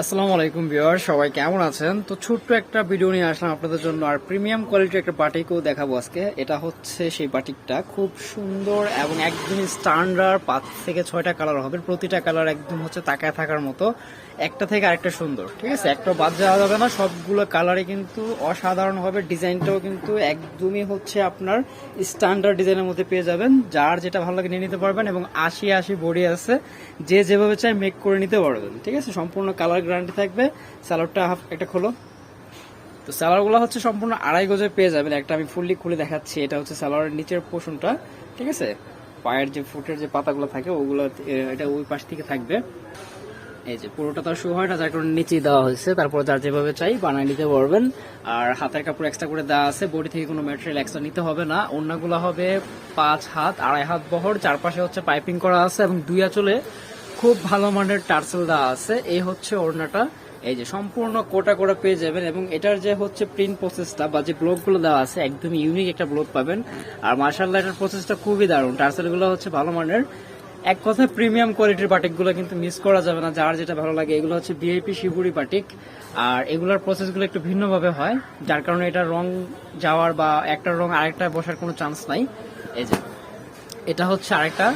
আসসালামু আলাইকুম ভিউয়ার সবাই কেমন আছেন? তো ছোট্ট একটা ভিডিও নিয়ে আসলাম আপনাদের জন্য, আর প্রিমিয়াম কোয়ালিটির একটা বাটিকও দেখাবো আজকে। এটা হচ্ছে সেই বাটিকটা, খুব সুন্দর এবং একদম স্ট্যান্ডার্ড পাঁচ থেকে ছয়টা কালার হবে। প্রতিটা কালার একদম হচ্ছে তাকায় থাকার মতো। একটা থেকে আরেকটা সুন্দর, ঠিক আছে? একটা বাদ যাওয়া যাবে না, সবগুলো কালারই কিন্তু অসাধারণ হবে। ডিজাইনটাও কিন্তু একদমই হচ্ছে আপনার স্ট্যান্ডার্ড ডিজাইনের মধ্যে পেয়ে যাবেন। যার যেটা ভালো লাগে নিয়ে নিতে পারবেন এবং আশি আশি বডি আছে। যে যেভাবে চাই মেক করে নিতে পারবেন, ঠিক আছে? সম্পূর্ণ কালার গ্যারান্টি থাকবে। স্যালাডটা হাফ একটা খোলো। তো স্যালারগুলো হচ্ছে সম্পূর্ণ আড়াই গজে পেয়ে যাবেন। একটা আমি ফুললি খুলে দেখাচ্ছি। এটা হচ্ছে স্যালারের নিচের পোষণটা, ঠিক আছে? পায়ের যে ফুটের যে পাতাগুলো থাকে, ওগুলো এটা ওই পাশ থেকে থাকবে। এই যে পুরোটা তো শু হয় না, যার কারণে নিচেই দেওয়া হয়েছে। তারপর যার যেভাবে চাই বানায় নিতে পারবেন। আর হাতের কাপড় এক্সট্রা করে দেওয়া আছে। বডি থেকে কোনো ম্যাটেরিয়াল এক্সট্রা নিতে হবে না। অন্যগুলো হবে পাঁচ হাত, আড়াই হাত বহর। চারপাশে হচ্ছে পাইপিং করা আছে এবং দুই আঁচলে খুব ভালো মানের টার্সেল দেওয়া আছে। এই হচ্ছে ওড়নাটা। এই যে সম্পূর্ণ কোটা কোটা পেয়ে যাবেন এবং এটার যে হচ্ছে প্রিন্ট প্রসেসটা বা যে ব্লকগুলো দেওয়া আছে, একদম ইউনিক একটা ব্লক পাবেন। আর মার্শাল্লাহ এটার প্রসেসটা খুবই দারুণ। টার্সেলগুলো হচ্ছে ভালো মানের। এক কথায় প্রিমিয়াম কোয়ালিটির বাটিকগুলো কিন্তু মিস করা যাবে না, যার যেটা ভালো লাগে। এগুলো হচ্ছে বিআইপি শিবুরি বাটিক আর এগুলোর প্রসেসগুলো একটু ভিন্নভাবে হয়, যার কারণে এটা রং যাওয়ার বা একটা রং আরেকটা বসার কোনো চান্স নাই। এই যে, এটা হচ্ছে আরেকটা।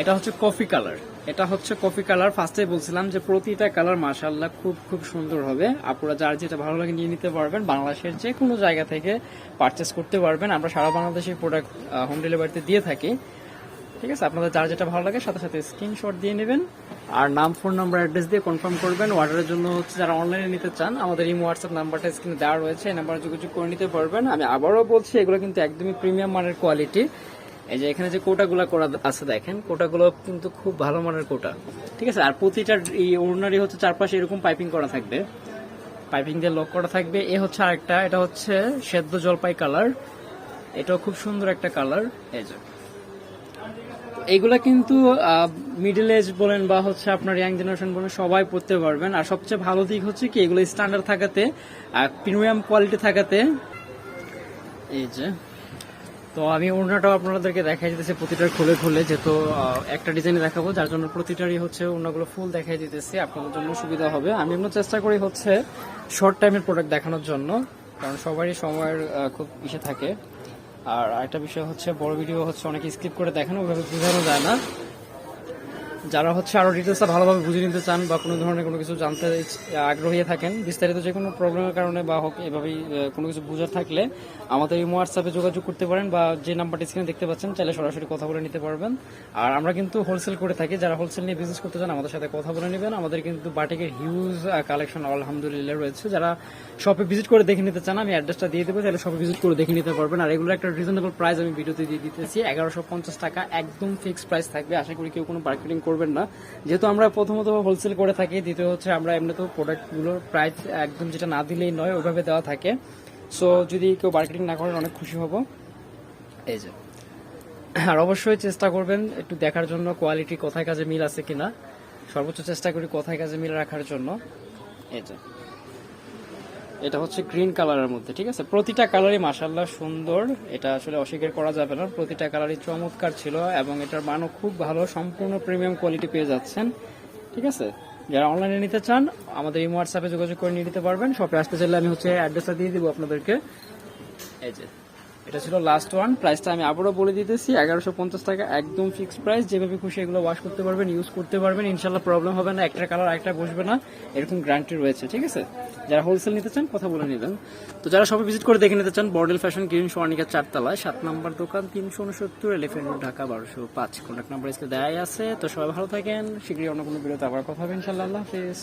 এটা হচ্ছে কফি কালার এটা হচ্ছে কফি কালার। ফার্স্টে বলছিলাম যে প্রতিটা কালার মাশাল্লাহ খুব খুব সুন্দর হবে। আপনারা যার যেটা ভালো লাগে নিয়ে নিতে পারবেন। বাংলাদেশের যে কোনো জায়গা থেকে পারচেস করতে পারবেন। আমরা সারা বাংলাদেশে প্রোডাক্ট হোম ডেলিভারিতে দিয়ে থাকি। ঠিক আছে? আপনাদের যার যেটা ভালো লাগে সাথে সাথে স্ক্রিনশট দিয়ে নেবেন। আর নাম ফোন নাম্বার অ্যাড্রেস দিয়ে কনফার্ম করবেন। অর্ডারের জন্য হচ্ছে যারা অনলাইনে নিতে চান, আমাদের এই হোয়াটসঅ্যাপ নাম্বারটা স্ক্রিনে দেওয়া রয়েছে। এই নাম্বারে যোগাযোগ করে নিতে পারবেন। আমি আবারও বলছি, এগুলো কিন্তু একদমই প্রিমিয়াম মানের কোয়ালিটি এই যে এখানে যে কোটাগুলো করা আছে দেখেন, কোটাগুলো কিন্তু খুব ভালো মানের কোটা। ঠিক আছে? আর প্রতিটা এই ওড়নারই হচ্ছে চারপাশে এরকম পাইপিং করা থাকবে। পাইপিং দিয়ে লক করা থাকবে। এ হচ্ছে আরেকটা, এটা হচ্ছে সেদ্ধ জলপাই কালার। এটাও খুব সুন্দর একটা কালার। এই যে। এইগুলা কিন্তু মিডল এজ বলেন বা হচ্ছে আপনার ইয়াং জেনারেশন বলেন, সবাই পড়তে পারবেন। আর সবচেয়ে ভালো দিক হচ্ছে কি, এগুলো স্ট্যান্ডার্ড থাকাতে প্রিমিয়াম কোয়ালিটি থাকাতে, এই যে। তো আমি ওড়নাটাও আপনাদেরকে দেখাই দিতেছি প্রতিটার খুলে খুলে, যেহেতু একটা ডিজাইনে দেখাবো, যার জন্য প্রতিটারই হচ্ছে ওড়নাগুলো ফুল দেখাই দিতেছি, আপনাদের জন্য সুবিধা হবে। আমি এমন চেষ্টা করি হচ্ছে শর্ট টাইমের প্রোডাক্ট দেখানোর জন্য, কারণ সবারই সময়ের খুব ইসে থাকে। আর একটা বিষয় হচ্ছে, বড় ভিডিও হচ্ছে অনেকে স্কিপ করে দেখেন ওইভাবে বোঝানো যায় না। যারা হচ্ছে আরও ডিটেলসটা ভালোভাবে বুঝে নিতে চান বা কোনো ধরনের কোনো কিছু জানতে আগ্রহী থাকেন, বিস্তারিত যে কোনো প্রবলেমের কারণে বা হোক এভাবেই কোনো কিছু বোঝার থাকলে আমাদের এই হোয়াটসঅ্যাপে যোগাযোগ করতে পারেন বা যে নাম্বারটি স্ক্রিনে দেখতে পাচ্ছেন, চাইলে সরাসরি কথা বলে নিতে পারবেন। আর আমরা কিন্তু হোলসেল করে থাকি। যারা হোলসেল নিয়ে বিজনেস করতে চান, আমাদের সাথে কথা বলে নেবেন। আমাদের কিন্তু বাটিকের হিউজ কালেকশন আলহামদুলিল্লাহ রয়েছে। যারা শপে ভিজিট করে দেখে নিতে চান, আমি অ্যাড্রেসটা দিয়ে দেবো। তাহলে শপে ভিজিট করে দেখে নিতে পারবেন। আর এগুলো একটা রিজনেবল প্রাইস আমি ভিডিওতে দিয়ে দিতেছি। এগারোশো টাকা একদম ফিক্সড প্রাইস থাকবে। আশা করি কেউ কোনো মার্কেটিং করবেন না। যেহেতু আমরা প্রথমত হোলসেল করে থাকি, দ্বিতীয় হচ্ছে আমরা এমনি এমনিতেও প্রোডাক্টগুলোর প্রাইস একদম যেটা না দিলেই নয়, ওইভাবে দেওয়া থাকে। সো যদি কেউ মার্কেটিং না করেন, অনেক খুশি হব। এই যে। আর অবশ্যই চেষ্টা করবেন একটু দেখার জন্য কোয়ালিটি কোথায় কাজে মিল আছে কিনা। সর্বোচ্চ চেষ্টা করি কোথায় কাজে মিল রাখার জন্য। এই যে। এটা হচ্ছে গ্রিন কালারের মধ্যে, ঠিক আছে? প্রতিটা কালারই মাসাল্লাহ সুন্দর। এটা আসলে অস্বীকার করা যাবে না। প্রতিটা কালারই চমৎকার ছিল এবং এটার মানও খুব ভালো। সম্পূর্ণ প্রিমিয়াম কোয়ালিটি পেয়ে যাচ্ছেন, ঠিক আছে? যারা অনলাইনে নিতে চান, আমাদের এই হোয়াটসঅ্যাপে যোগাযোগ করে নিয়ে নিতে পারবেন। শপে আসতে চাইলে আমি হচ্ছে অ্যাড্রেসটা দিয়ে দিব আপনাদেরকে। এই যে এটা ছিল লাস্ট ওয়ান প্রাইসটা আমি আবারও বলে দিতেছি, এগারোশো পঞ্চাশ টাকা একদম ফিক্সড প্রাইস যেভাবে খুশি এগুলো ওয়াশ করতে পারবেন ইউজ করতে পারবেন, ইনশাল্লাহ প্রবলেম হবে না, একটা কালার একটা বসবে না, এরকম গ্যারান্টি রয়েছে, ঠিক আছে? যারা হোলসেল নিতে চান, কথা বলে নেবেন। তো যারা সবাই ভিজিট করে দেখে নিতে চান বর্ডেল ফ্যাশন গ্রিন সোয়ানিকা চারতলায়, সাত নম্বর দোকান, তিনশো উনসত্তর এলিফেন্ট রোড ঢাকা বারোশো পাঁচ। কন্ট্যাক্ট নাম্বার ইসকে দেয়াই আছে। তো সবাই ভালো থাকেন, শীঘ্রই অন্য কোনো ভিডিওতে আবার কথা হবে, ইনশাল্লাহ। আল্লাহ হাফিজ।